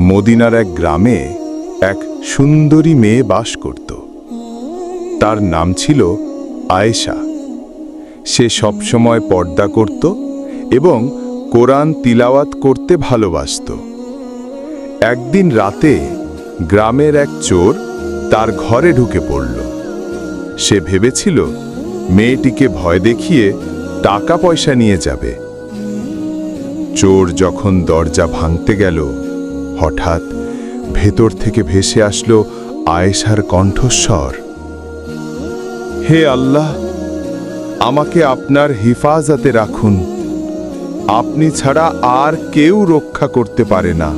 মদিনার এক গ্রামে এক সুন্দরী মেয়ে বাস করত। তার নাম ছিল আয়েশা। সে সবসময় পর্দা করত এবং কোরআন তিলাওয়াত করতে ভালোবাসত। একদিন রাতে গ্রামের এক চোর তার ঘরে ঢুকে পড়ল। সে ভেবেছিল মেয়েটিকে ভয় দেখিয়ে টাকা পয়সা নিয়ে যাবে। চোর যখন দরজা ভাঙতে গেল হঠাৎ ভেতর থেকে ভেসে আসলো আয়েশার কণ্ঠস্বর। হে আল্লাহ, আমাকে আপনার হিফাজতে রাখুন। আপনি ছাড়া আর কেউ রক্ষা করতে পারে না।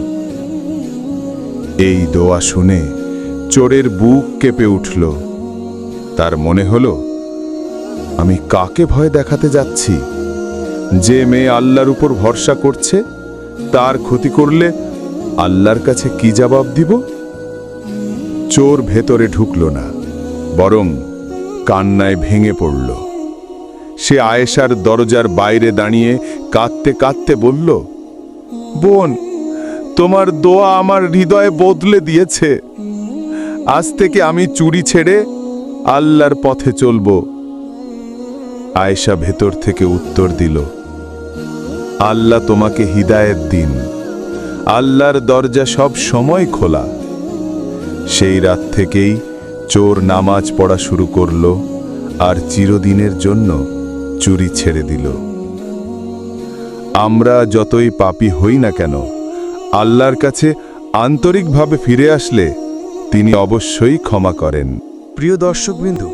এই দোয়া শুনে চোরের বুক কেঁপে উঠল। তার মনে হলো, আমি কাকে ভয় দেখাতে যাচ্ছি? যে মেয়ে আল্লাহর উপর ভরসা করছে, তার ক্ষতি করলে আল্লাহর কাছে কি জবাব দিব? চোর ভেতরে ঢুকল না, বরং কান্নায় ভেঙে পড়ল। সে আয়েশার দরজার বাইরে দাঁড়িয়ে কাঁদতে কাঁদতে বলল, বোন, তোমার দোয়া আমার হৃদয়ে বদলে দিয়েছে। আজ থেকে আমি চুরি ছেড়ে আল্লাহর পথে চলব। আয়েশা ভেতর থেকে উত্তর দিল, আল্লাহ তোমাকে হিদায়েত দিন। আল্লাহর দরজা সব সময় খোলা। সেই রাত থেকেই চোর নামাজ পড়া শুরু করল আর চিরদিনের জন্য চুরি ছেড়ে দিল। আমরা যতই পাপী হই না কেন, আল্লাহর কাছে আন্তরিকভাবে ফিরে আসলে তিনি অবশ্যই ক্ষমা করেন। প্রিয় দর্শকবিন্দু,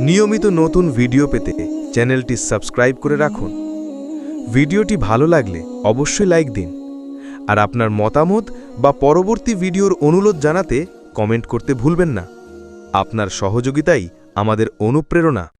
নিয়মিত নতুন ভিডিও পেতে চ্যানেলটি সাবস্ক্রাইব করে রাখুন। ভিডিওটি ভালো লাগলে অবশ্যই লাইক দিন। আর আপনার মতামত বা পরবর্তী ভিডিওর অনুরোধ জানাতে কমেন্ট করতে ভুলবেন না। আপনার সহযোগিতাই আমাদের অনুপ্রেরণা।